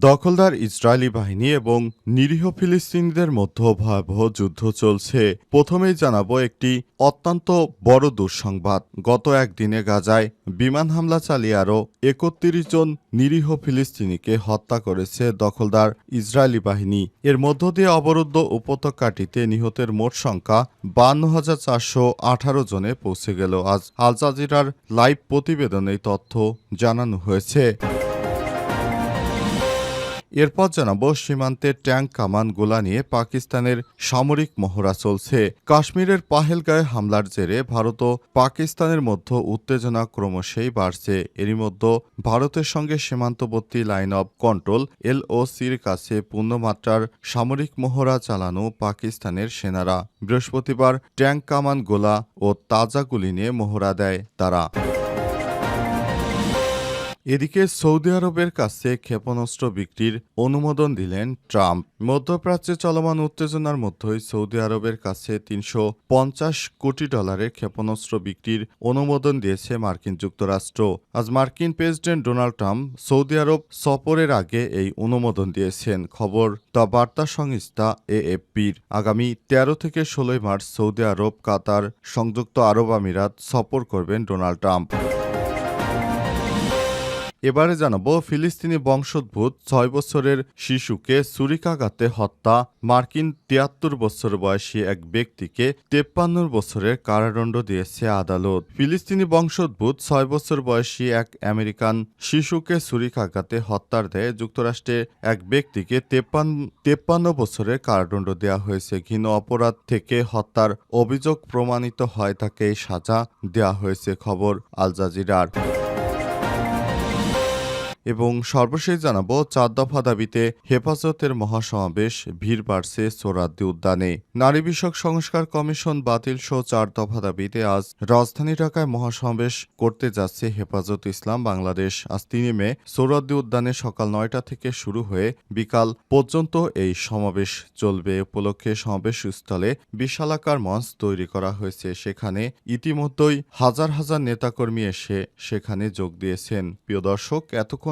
দখলদার ইসরায়েলি বাহিনী এবং নিরীহ ফিলিস্তিনিদের মধ্যে ভয়াবহ যুদ্ধ চলছে। প্রথমেই জানাব একটি অত্যন্ত বড় দুঃসংবাদ। গত একদিনে গাজায় বিমান হামলা চালিয়ে আরও একত্রিশ জন নিরীহ ফিলিস্তিনিকে হত্যা করেছে দখলদার ইসরায়েলি বাহিনী। এর মধ্য দিয়ে অবরুদ্ধ উপত্যকাটিতে নিহতের মোট সংখ্যা বান্ন হাজার চারশো আঠারো জনে পৌঁছে গেল। আজ আল জাজিরার লাইভ প্রতিবেদনে তথ্য জানানো হয়েছে। এরপর জানাব সীমান্তে ট্যাঙ্ক কামান গোলা নিয়ে পাকিস্তানের সামরিক মহড়া চলছে। কাশ্মীরের পাহেলগাঁয়ে হামলার জেরে ভারত ও পাকিস্তানের মধ্যে উত্তেজনা ক্রমশই বাড়ছে। এরই মধ্যে ভারতের সঙ্গে সীমান্তবর্তী লাইন অব কন্ট্রোল এলওসির কাছে পূর্ণমাত্রার সামরিক মহড়া চালানো পাকিস্তানের সেনারা। বৃহস্পতিবার ট্যাঙ্ক কামান গোলা ও তাজা গুলি নিয়ে মহড়া দেয় তারা। এদিকে সৌদি আরবের কাছে ক্ষেপণাস্ত্র বিক্রির অনুমোদন দিলেন ট্রাম্প। মধ্যপ্রাচ্যে চলমান উত্তেজনার মধ্যেই সৌদি আরবের কাছে তিনশো পঞ্চাশ কোটি ডলারের ক্ষেপণাস্ত্র বিক্রির অনুমোদন দিয়েছে মার্কিন যুক্তরাষ্ট্র। আজ মার্কিন প্রেসিডেন্ট ডোনাল্ড ট্রাম্প সৌদি আরব সফরের আগে এই অনুমোদন দিয়েছেন। খবর দ্য বার্তা সংস্থা এএফপির। আগামী তেরো থেকে ষোলোই মার্চ সৌদি আরব, কাতার, সংযুক্ত আরব আমিরাত সফর করবেন ডোনাল্ড ট্রাম্প। এবারে জানাব, ফিলিস্তিনি বংশোদ্ভূত ছয় বছরের শিশুকে ছুরিকাঘাতে হত্যা, মার্কিন তিয়াত্তর বছর বয়সী এক ব্যক্তিকে তেপ্পান্ন বছরের কারাদণ্ড দিয়েছে আদালত। ফিলিস্তিনি বংশোদ্ভূত ছয় বছর বয়সী এক আমেরিকান শিশুকে ছুরিকাঘাতে হত্যার দেয় যুক্তরাষ্ট্রে এক ব্যক্তিকে তেপ্পান্ন তেপ্পান্ন বছরের কারাদণ্ড দেওয়া হয়েছে। ঘৃণ অপরাধ থেকে হত্যার অভিযোগ প্রমাণিত হয় তাকে সাজা দেওয়া হয়েছে খবর আল জাজিরার। এবং সর্বশেষ জানাব, চার দফা দাবিতে হেফাজতের মহাসমাবেশ, ভিড় বাড়ছে সোরাদ্দি উদ্যানে। নারী বিষয়ক সংস্কার কমিশন বাতিল সহ চার দফা দাবিতে আজ রাজধানী ঢাকায় মহাসমাবেশ করতে যাচ্ছে হেফাজত ইসলাম বাংলাদেশ। আজ তিন মে সোরাদ্দি উদ্যানে সকাল নয়টা থেকে শুরু হয়ে বিকাল পর্যন্ত এই সমাবেশ চলবে। উপলক্ষে সমাবেশ স্থলে বিশালাকার মঞ্চ তৈরি করা হয়েছে। সেখানে ইতিমধ্যেই হাজার হাজার নেতাকর্মী এসে সেখানে যোগ দিয়েছেন। প্রিয় দর্শক, এতক্ষণ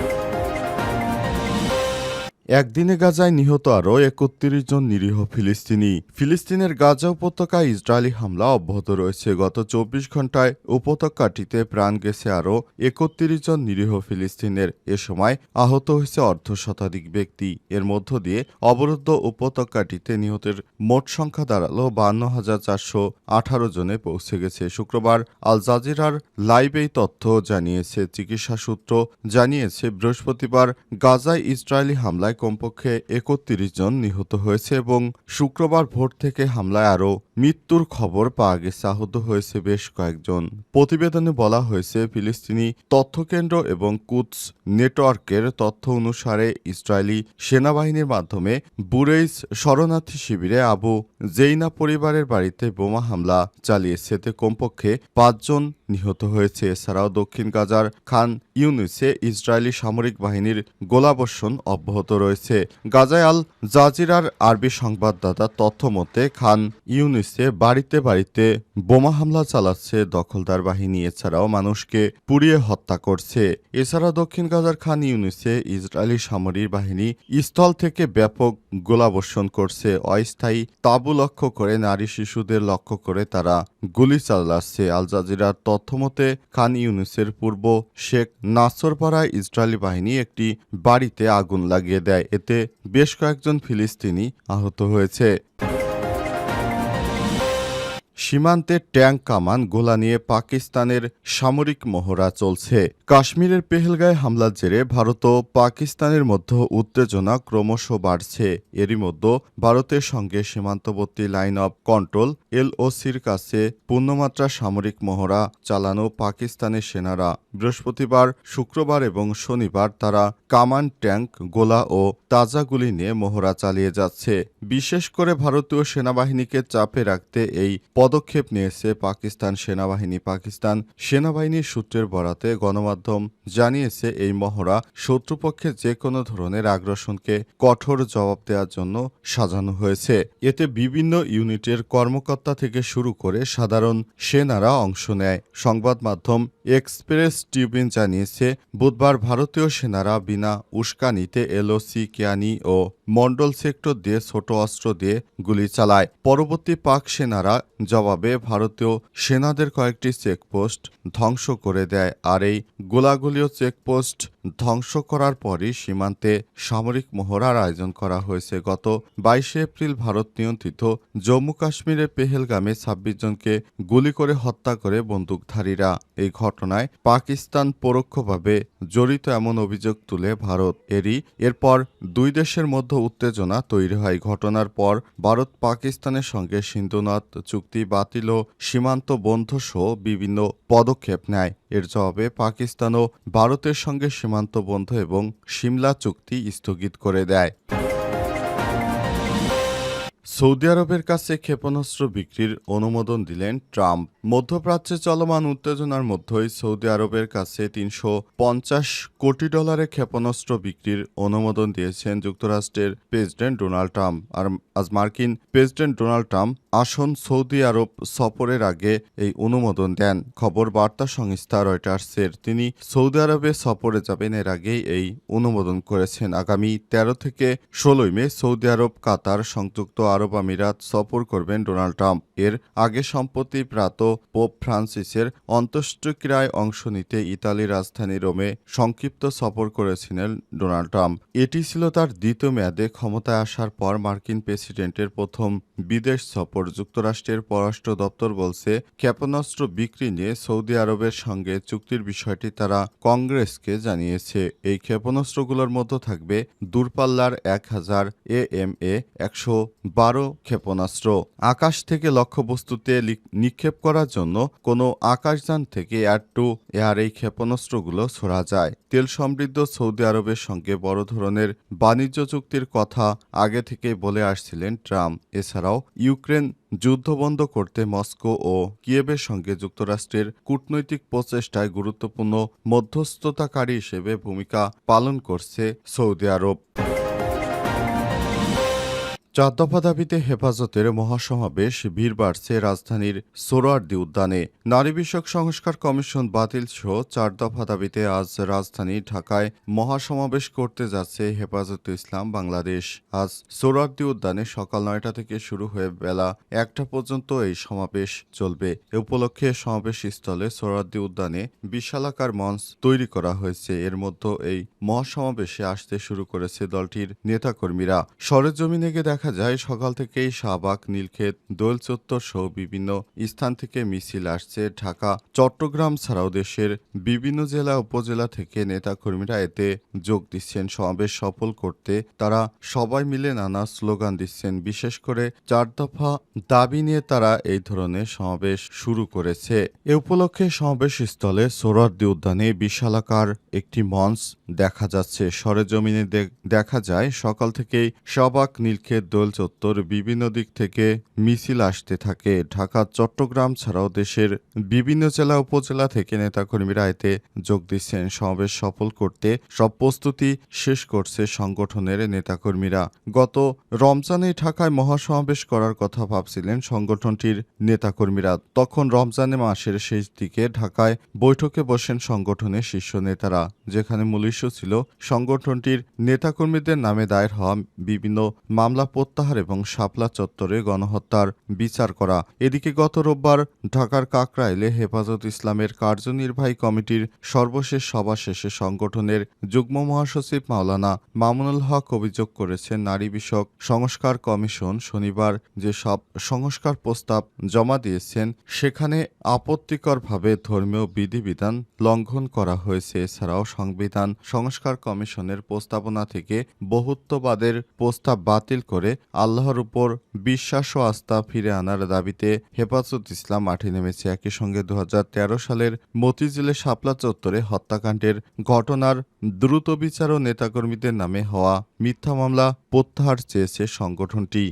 একদিনে গাজায় নিহত আরও একত্রিশ জন নিরীহ ফিলিস্তিনি। ফিলিস্তিনের গাজা উপত্যকায় ইসরায়েলি হামলা অব্যাহত রয়েছে। গত চব্বিশ ঘন্টায় উপত্যকাটিতে প্রাণ গেছে আরও একত্রিশ জন নিরীহ ফিলিস্তিনের। এ সময় আহত হয়েছে অর্ধ শতাধিক ব্যক্তি। এর মধ্য দিয়ে অবরুদ্ধ উপত্যকাটিতে নিহতের মোট সংখ্যা দাঁড়াল বান্ন হাজার চারশো আঠারো জনে পৌঁছে গেছে। শুক্রবার আল জাজিরার লাইভ এই তথ্য জানিয়েছে। চিকিৎসা সূত্র জানিয়েছে, বৃহস্পতিবার গাজায় ইসরায়েলি হামলায় কমপক্ষে একত্রিশ জন নিহত হয়েছে এবং শুক্রবার ভোর থেকে হামলায় আরও মৃত্যুর খবর পাওয়া গেছে, আহত হয়েছে বেশ কয়েকজন। প্রতিবেদনে বলা হয়েছে, ফিলিস্তিনি তথ্যকেন্দ্র এবং কুৎস নেটওয়ার্কের তথ্য অনুসারে ইসরায়েলি সেনাবাহিনীর মাধ্যমে বুরেইস শরণার্থী শিবিরে আবু জেইনা পরিবারের বাড়িতে বোমা হামলা চালিয়েছে। এতে কমপক্ষে পাঁচজন নিহত হয়েছে। এছাড়াও দক্ষিণ গাজার খান ইউনিসে ইসরায়েলি সামরিক বাহিনীর গোলাবর্ষণ অব্যাহত রয়েছে। গাজায় আল জাজিরার আরবি সংবাদদাতা তথ্য মতে, খান ইউনিসে বাড়িতে বাড়িতে বোমা হামলা চালাচ্ছে দখলদার বাহিনী। এছাড়াও মানুষকে পুড়িয়ে হত্যা করছে। এছাড়া দক্ষিণ গাজার খান ইউনিসে ইসরায়েলি সামরিক বাহিনী স্থল থেকে ব্যাপক গোলাবর্ষণ করছে। অস্থায়ী তাঁবু লক্ষ্য করে নারী শিশুদের লক্ষ্য করে তারা গুলি চালাচ্ছে। আল জাজিরার তথ্যমতে খান ইউনিসের পূর্ব শেখ নাসরপাড়ায় ইসরায়েলি বাহিনী একটি বাড়িতে আগুন লাগিয়ে দেয়। এতে বেশ কয়েকজন ফিলিস্তিনি আহত হয়েছে। সীমান্তে ট্যাঙ্ক কামান গোলা নিয়ে পাকিস্তানের সামরিক মহড়া চলছে। কাশ্মীরের পেহেলগায় হামলার জেরে ভারত ও পাকিস্তানের মধ্যে উত্তেজনা ক্রমশ বাড়ছে। এরই মধ্যে ভারতের সঙ্গে সীমান্তবর্তী লাইন অব কন্ট্রোল, এলওসির কাছে পূর্ণমাত্রা সামরিক মহড়া চালানো পাকিস্তানের সেনারা। বৃহস্পতিবার, শুক্রবার এবং শনিবার তারা কামান ট্যাঙ্ক, গোলা ও তাজা গুলি নিয়ে মহড়া চালিয়ে যাচ্ছে। বিশেষ করে ভারতীয় সেনাবাহিনীকে চাপে রাখতে এই পদক্ষেপ নিয়েছে পাকিস্তান সেনাবাহিনী। পাকিস্তান সেনাবাহিনীর সূত্রের বরাতে গণমাধ্যম জানিয়েছে, এই মহড়া শত্রুপক্ষের যে কোনো ধরনের আগ্রাসনকে কঠোর জবাব দেওয়ার জন্য সাজানো হয়েছে। এতে বিভিন্ন ইউনিটের কর্মকর্তা থেকে শুরু করে সাধারণ সেনারা অংশ নেয়। সংবাদ মাধ্যম এক্সপ্রেস টিউবিন জানিয়েছে, বুধবার ভারতীয় সেনারা বিনা উস্কানিতে এলওসি, কেয়ানি ও মন্ডল সেক্টর দিয়ে ছোট অস্ত্র দিয়ে গুলি চালায়। পরবর্তী পাক সেনারা জবাবে ভারতীয় সেনাদের কয়েকটি চেকপোস্ট ধ্বংস করে দেয় আর এই গোলাগুলিও চেকপোস্ট ধ্বংস করার পরই সীমান্তে সামরিক মহড়ার আয়োজন করা হয়েছে। গত বাইশে এপ্রিল ভারত নিয়ন্ত্রিত জম্মু কাশ্মীরের পেহেলগামে ছাব্বিশ জনকে গুলি করে হত্যা করে বন্দুকধারীরা। এই ঘটনায় পাকিস্তান পরোক্ষভাবে জড়িত এমন অভিযোগ তুলে ভারত। এরই এরপর দুই দেশের মধ্যে উত্তেজনা তৈরি হয়। ঘটনার পর ভারত পাকিস্তানের সঙ্গে সিন্ধুনাথ চুক্তি বাতিল ও সীমান্ত বন্ধ সহ বিভিন্ন পদক্ষেপ নেয়। এর জবাবে পাকিস্তানও ভারতের সঙ্গে সীমান্ত বন্ধ এবং সিমলা চুক্তি স্থগিত করে দেয়। সৌদি আরবের কাছে ক্ষেপণাস্ত্র বিক্রির অনুমোদন দিলেন ট্রাম্প। মধ্যপ্রাচ্যে চলমান উত্তেজনার মধ্যেই সৌদি আরবের কাছে তিনশো পঞ্চাশ কোটি ডলারের ক্ষেপণাস্ত্র বিক্রির অনুমোদন দিয়েছেন যুক্তরাষ্ট্রের প্রেসিডেন্ট ডোনাল্ড ট্রাম্প। আর আজ মার্কিন প্রেসিডেন্ট ডোনাল্ড ট্রাম্প আসন সৌদি আরব সফরের আগে এই অনুমোদন দেন। খবর বার্তা সংস্থা রয়টার্সের, তিনি সৌদি আরবে সফরে যাবেন এর আগেই এই অনুমোদন করেছেন। আগামী তেরো থেকে ষোলোই মে সৌদি আরব কাতার সংযুক্ত আরব আমিরাত সফর করবেন ডোনাল্ড ট্রাম্প। এর আগে সম্প্রতি প্রাত পোপ ফ্রান্সিসের অন্ত্যেষ্টিক্রিয়ায় অংশ নিতে ইতালির রাজধানী রোমে সংক্ষিপ্ত সফর করেছিলেন ডোনাল্ড ট্রাম্প। এটি ছিল তার দ্বিতীয় মেয়াদে ক্ষমতায় আসার পর মার্কিন প্রেসিডেন্টের প্রথম বিদেশ সফর। যুক্তরাষ্ট্রের পররাষ্ট্র দপ্তর বলছে, ক্ষেপণাস্ত্র বিক্রি নিয়ে সৌদি আরবের সঙ্গে চুক্তির বিষয়টি তারা কংগ্রেসকে জানিয়েছে। এই ক্ষেপণাস্ত্রগুলোর মধ্যে থাকবে দূরপাল্লার এক হাজার এ এম এ একশো বারো ক্ষেপণাস্ত্র। আকাশ থেকে লক্ষ্যবস্তুতে নিক্ষেপ করার জন্য কোনো আকাশযান থেকে এয়ার টু এয়ার এই ক্ষেপণাস্ত্রগুলো ছোড়া যায়। তেল সমৃদ্ধ সৌদি আরবের সঙ্গে বড় ধরনের বাণিজ্য চুক্তির কথা আগে থেকেই বলে আসছিলেন ট্রাম্প। এছাড়াও ইউক্রেন যুদ্ধ বন্ধ করতে মস্কো ও কিয়েবের সঙ্গে যুক্তরাষ্ট্রের কূটনৈতিক প্রচেষ্টায় গুরুত্বপূর্ণ মধ্যস্থতাকারী হিসেবে ভূমিকা পালন করছে সৌদি আরব। চার দফা দাবিতে হেফাজতের মহাসমাবেশ ভিড় বাড়ছে রাজধানীর সোরারদি উদ্যানে। নারী বিষয়ক সংস্কার কমিশন বাতিল সহ চার দফা দাবিতে আজ রাজধানী ঢাকায় মহাসমাবেশ করতে যাচ্ছে হেফাজতে ইসলাম বাংলাদেশ। আজ সোরারদি উদ্যানে সকাল নয়টা থেকে শুরু হয়ে বেলা একটা পর্যন্ত এই সমাবেশ চলবে। এ উপলক্ষে সমাবেশ স্থলে সোরারদি উদ্যানে বিশালাকার মঞ্চ তৈরি করা হয়েছে। এর মধ্যে এই মহাসমাবেশে আসতে শুরু করেছে দলটির নেতাকর্মীরা। সরেজমিনে গিয়ে দেখা যায়, সকাল থেকেই শাহবাগ, নীলক্ষেত দোল চত্বর সহ বিভিন্ন স্থান থেকে মিছিল আসছে। ঢাকা, চট্টগ্রাম ছাড়াও দেশের বিভিন্ন জেলা, উপজেলা থেকে নেতাকর্মীরা এতে যোগ দিচ্ছেন। সমাবেশ সফল করতে তারা সবাই মিলে নানা স্লোগান দিচ্ছেন। বিশেষ করে চার দফা দাবি নিয়ে তারা এই ধরনের সমাবেশ শুরু করেছে। এ উপলক্ষে সমাবেশ স্থলে সোহরার্দি উদ্যানে বিশালাকার একটি মঞ্চ দেখা যাচ্ছে। সরেজমিনে দেখা যায়, সকাল থেকেই সবাক নীলক্ষেত দোল চত্বর বিভিন্ন দিক থেকে মিছিল আসতে থাকে। ঢাকা, চট্টগ্রাম ছাড়াও দেশের বিভিন্ন জেলা, উপজেলা থেকে নেতাকর্মীরা এতে যোগ দিচ্ছেন। সমাবেশ সফল করতে সব প্রস্তুতি শেষ করছে সংগঠনের নেতাকর্মীরা। গত রমজানে ঢাকায় মহাসমাবেশ করার কথা ভাবছিলেন সংগঠনটির নেতাকর্মীরা। তখন রমজানে মাসের শেষ দিকে ঢাকায় বৈঠকে বসেন সংগঠনের শীর্ষ নেতারা, যেখানে মূল ইস্যু ছিল সংগঠনটির নেতাকর্মীদের নামে দায়ের হওয়া বিভিন্ন মামলা প্রত্যাহার এবং শাপলা চত্বরে গণহত্যার বিচার করা। এদিকে গত রোববার ঢাকার কাকরাইলে হেফাজত ইসলামের কার্যনির্বাহী কমিটির সর্বশেষ সভা শেষে সংগঠনের যুগ্ম মহাসচিব মাওলানা মামুনুল হক অভিযোগ করেছেন, নারী বিষয়ক সংস্কার কমিশন শনিবার যে সব সংস্কার প্রস্তাব জমা দিয়েছেন, সেখানে আপত্তিকরভাবে ধর্মীয় বিধিবিধান লঙ্ঘন করা হয়েছে। এছাড়াও সংবিধান সংস্কার কমিশনের প্রস্তাবনা থেকে বহুত্ববাদের প্রস্তাব বাতিল করে আল্লাহর উপর বিশ্বাস ও আস্থা ফিরে আনার দাবিতে হেফাজত ইসলাম মাঠে নেমেছে। একই সঙ্গে দু হাজার তেরো সালের মতিঝিলে শাপলা চত্বরে হত্যাকাণ্ডের ঘটনার দ্রুত বিচার ও নেতাকর্মীদের নামে হওয়া মিথ্যা মামলা প্রত্যাহার চেয়েছে সংগঠনটি।